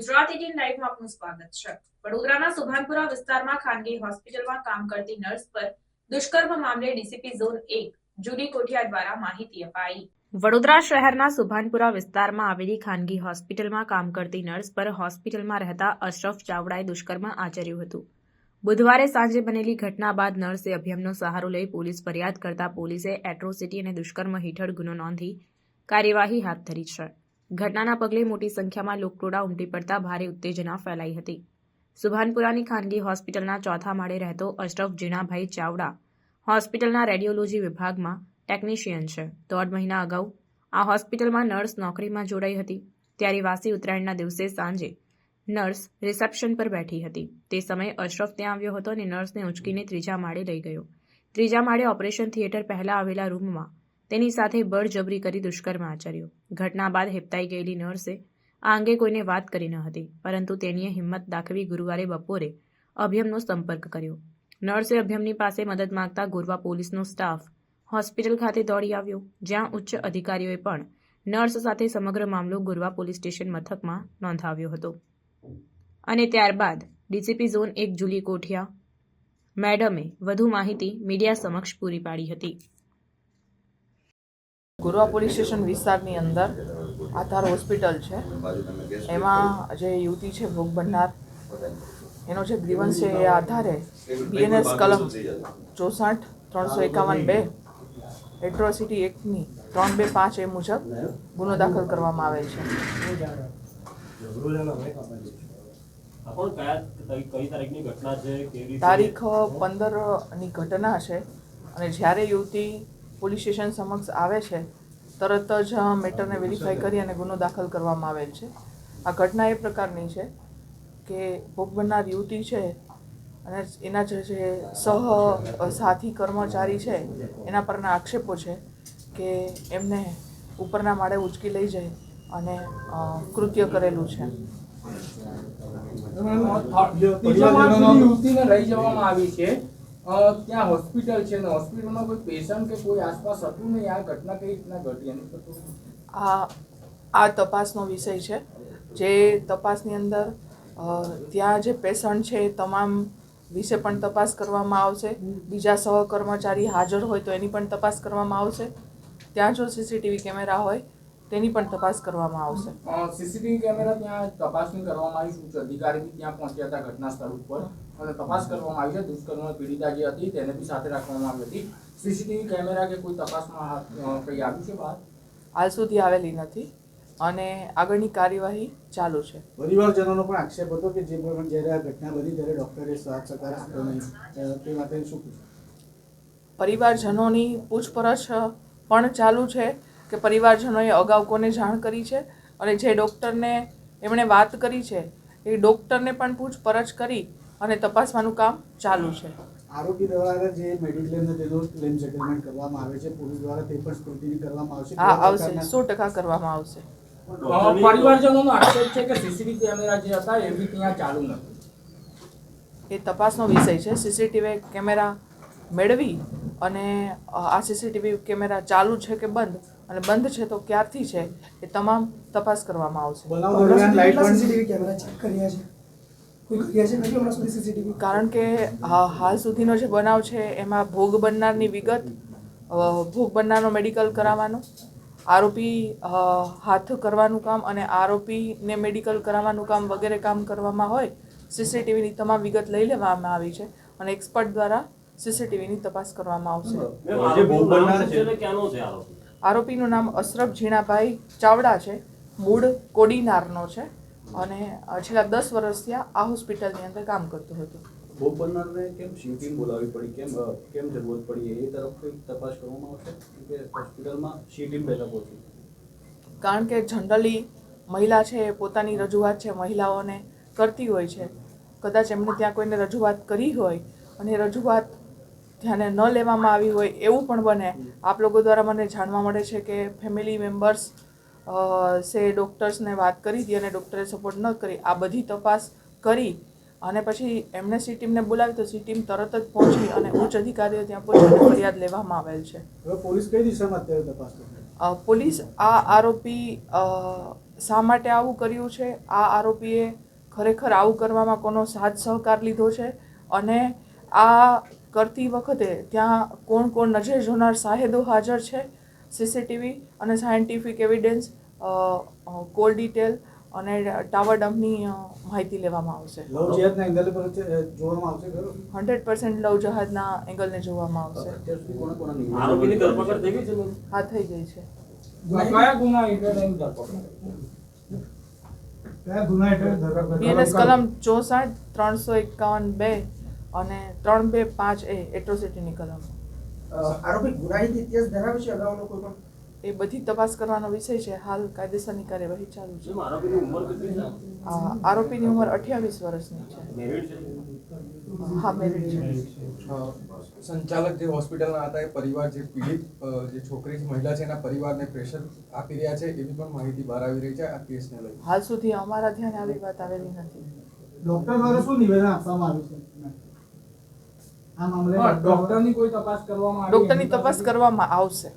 Gujarat eighteen લાઈવમાં આપનું સ્વાગત છે. વડોદરાના સુભાનપુરા વિસ્તારમાં ખાનગી હોસ્પિટલમાં કામ કરતી નર્સ પર દુષ્કર્મ મામલે ડીસીપી ઝોન એક જુડી કોઠિયા દ્વારા માહિતી અપાઈ. વડોદરા શહેરના સુભાનપુરા વિસ્તારમાં આવેલી ખાનગી હોસ્પિટલમાં કામ કરતી નર્સ પર હોસ્પિટલમાં રહેતા અશરફ ચાવડાએ દુષ્કર્મ આચર્યું હતું. બુધવારે સાંજે બનેલી ઘટના બાદ નર્સે અભિયમનો સહારો લઈ પોલીસ ફરિયાદ કરતા પોલીસે એટ્રોસિટી અને દુષ્કર્મ હેઠળ ગુનો નોંધી કાર્યવાહી હાથ ધરી છે. ઘટનાના પગલે મોટી સંખ્યામાં લોકટોળા ઉમટી પડતા ભારે ઉત્તેજના ફેલાઈ હતી. સુભાનપુરાની ખાનગી હોસ્પિટલના ચોથા માળે રહેતો અશરફ જીણાભાઈ ચાવડા હોસ્પિટલના રેડિયોલોજી વિભાગમાં ટેકનિશિયન છે. દોઢ મહિના અગાઉ આ હોસ્પિટલમાં નર્સ નોકરીમાં જોડાઈ હતી. ત્યારે વાસી ઉત્તરાયણના દિવસે સાંજે નર્સ રિસેપ્શન પર બેઠી હતી. તે સમયે અશરફ ત્યાં આવ્યો હતો અને નર્સને ઉંચકીને ત્રીજા માળે લઈ ગયો. ત્રીજા માળે ઓપરેશન થિયેટર પહેલા આવેલા રૂમમાં તેની સાથે બળજબરી કરી દુષ્કર્મ આચર્યું. ઘટના બાદ હેપતાઈ ગયેલી નર્સે આ અંગે કોઈને વાત કરી ન હતી, પરંતુ તેણીએ હિંમત દાખવી ગુરુવારે બપોરે અભિયમનો સંપર્ક કર્યો. નર્સે અભિયમની પાસે મદદ માંગતા ગોરવા પોલીસનો સ્ટાફ હોસ્પિટલ ખાતે દોડી આવ્યો, જ્યાં ઉચ્ચ અધિકારીઓએ પણ નર્સ સાથે સમગ્ર મામલો ગોરવા પોલીસ સ્ટેશન મથકમાં નોંધાવ્યો હતો. અને ત્યારબાદ ડીસીપી ઝોન એક જુલી કોઠિયા મેડમે વધુ માહિતી મીડિયા સમક્ષ પૂરી પાડી હતી. ગોરવા પોલીસ સ્ટેશન વિસ્તારની અંદર આધાર હોસ્પિટલ છે. એમાં જે યુવતી છે, ભોગ બનનાર, એનો જે ગ્રીવન્સ છે એ આધારે બીએનએસ કલમ ચોસઠ ત્રણસો એકાવન બે એટ્રોસિટી એક્ટની ત્રણ બે પાંચ એ મુજબ ગુનો દાખલ કરવામાં આવે છે. તારીખ પંદરની ઘટના છે અને જ્યારે યુવતી પોલીસ સ્ટેશન સમક્ષ આવે છે, તરત જ મેટરને વેરીફાઈ કરી અને ગુનો દાખલ કરવામાં આવેલ છે. આ ઘટના એ પ્રકારની છે કે ભોગ બનનાર યુવતી છે અને એના જે સહ સાથી કર્મચારી છે, એના પરના આક્ષેપો છે કે એમને ઉપરના માળે ઉચકી લઈ જાય અને કૃત્ય કરેલું છે. યુવતીને લઈ જવામાં આવી છે. ત્યાં હોસ્પિટલ છે ને હોસ્પિટલમાં કોઈ પેશન્ટ કે કોઈ આસપાસ હતું નહીં? આ ઘટના કઈ રીતના ઘટી? એની પર આ આ તપાસનો વિષય છે. જે તપાસની અંદર ત્યાં જે પેશન્ટ છે એ તમામ વિશે પણ તપાસ કરવામાં આવશે. બીજા સહકર્મચારી હાજર હોય તો એની પણ તપાસ કરવામાં આવશે. ત્યાં જો સીસીટીવી કેમેરા હોય તેની પણ તપાસ કરવામાં આવશે. સીસીટીવી કેમેરા ત્યાં તપાસણી કરવામાં આવી. શું છે? અધિકારી ત્યાં પહોંચ્યા હતા ઘટના સ્થળ ઉપર? અને તપાસ કરવામાં આવી છે. દુષ્કર્મ પીડિતા જે હતી તેને બી સાથે રાખવામાં આવી હતી. સીસીટીવી કેમેરા કે કોઈ તપાસમાં કંઈ આવ્યું છે બહાર? હાલ સુધી આવેલી નથી અને આગળની કાર્યવાહી ચાલુ છે. પરિવારજનોનો પણ આક્ષેપ હતો કે જે પણ જ્યારે આ ઘટના બની ત્યારે ડૉક્ટરે સાથ સહકાર આપ્યો નહીં. તે માટે શું પરિવારજનોની પૂછપરછ પણ ચાલુ છે કે પરિવારજનોએ અગાઉ કોને જાણ કરી છે અને જે ડૉક્ટરને એમણે વાત કરી છે એ ડૉક્ટરને પણ પૂછપરછ કરી અને તપાસવાનું કામ ચાલુ છે. આરોપી દ્વારા જે મેડિક્લેમ તેનો ક્લેમ સેટલમેન્ટ કરવામાં આવે છે. પોલીસ દ્વારા તે પણ સ્ક્રુટિની કરવામાં આવશે. હા આવશે. સો ટકા કરવામાં આવશે. પરિવારજનોનો આક્ષેપ છે કે સીસીટીવી કેમેરા જે હતા એ બી ત્યાં ચાલુ નથી. એ તપાસનો વિષય છે. સીસીટીવી કેમેરા મેળવી અને આ સીસીટીવી કેમેરા ચાલુ છે કે બંધ? અને બંધ છે તો ક્યારથી છે? એ તમામ તપાસ કરવામાં આવશે. કારણ કે હાલ સુધીનો જે બનાવ છે એમાં ભોગ બનનારની વિગત ભોગ બનનારનો મેડિકલ કરાવવાનો આરોપી હાથ કરવાનું કામ અને આરોપીને મેડિકલ કરાવવાનું કામ વગેરે કામ કરવામાં હોય સીસીટીવીની તમામ વિગત લઈ લેવામાં આવી છે અને એક્સપર્ટ દ્વારા સીસીટીવીની તપાસ કરવામાં આવશે. આરોપીનું નામ અશરફ ઝીણાભાઈ ચાવડા છે મૂળ કોડીનારનો છે. અને છેલ્લા દસ વર્ષથી આ હોસ્પિટલની અંદર કામ કરતો હતો. ભોગ બનનારને કેમ ટીમ બોલાવવી પડી? કેમ કેમ જરૂરત પડી? એ તરફ કંઈક તપાસ કરવામાં આવશે? કે હોસ્પિટલમાં ટીમ પહેલા પહોંચી? કારણ કે જનરલી મહિલા છે એ પોતાની રજૂઆત છે મહિલાઓને કરતી હોય છે. કદાચ એમને ત્યાં કોઈને રજૂઆત કરી હોય અને રજૂઆત ધ્યાને ન લેવામાં આવી હોય એવું પણ બને. આપ લોકો દ્વારા મને જાણવા મળે છે કે ફેમિલી મેમ્બર્સ સે ડૉક્ટર્સને વાત કરી હતી અને ડૉક્ટરે સપોર્ટ ન કરી. આ બધી તપાસ કરી અને પછી એમને સી ટીમને બોલાવી તો સી ટીમ તરત જ પહોંચી અને ઉચ્ચ અધિકારીઓ ત્યાં પહોંચી ફરિયાદ લેવામાં આવેલ છે. હવે પોલીસ કઈ દિશામાં અત્યારે તપાસ પોલીસ આ આરોપી શા માટે આવું કર્યું છે? આ આરોપીએ ખરેખર આવું કરવામાં કોનો સાથ સહકાર લીધો છે? અને આ કરતી વખતે ત્યાં કોણ કોણ નજર જોનાર સાહેદો હાજર છે? સીસીટીવી અને સાયન્ટિફિક એવિડન્સ કોલ ડિટેલ અને ટાવર ડમ્પની માહિતી લેવામાં આવશે. લવ જહાજના એંગલ પર જોવામાં આવશે ખરું? હંડ્રેડ પર્સન્ટ લવ જહાજના એંગલને જોવામાં આવશે? હા થઈ ગઈ છે. બીએનએસ કલમ ચોસઠ ત્રણસો એકાવન બે અને ત્રણ બે પાંચ એ એટ્રોસિટીની કલમ. આરોપી ગુનાહિત ઇતિહાસ ધરાવે છે અગાઉનો કોઈ પણ? એ બધી તપાસ કરવાનો વિષય છે. હાલ કાયદેસરની કાર્યવાહી ચાલુ છે. આરોપીની ઉંમર કેટલી છે? આ આરોપીની ઉંમર અઠ્યાવીસ વર્ષની છે. હા મેરિડ છે. સંચાલક જે હોસ્પિટલના હતા એ પરિવાર જે પીડિત જે છોકરી મહિલા છે એના પરિવારને પ્રેશર આપી રહ્યા છે એવી પણ માહિતી બહાર આવી રહી છે આ કેસને લઈ. હાલ સુધી અમારા ધ્યાને આવી વાત આવેલી નથી. ડોક્ટર દ્વારા શું નિવેદન આપવામાં આવ્યું છે? આ મામલે ડોક્ટરની કોઈ તપાસ કરવામાં આવી ડોક્ટરની તપાસ કરવામાં આવશે.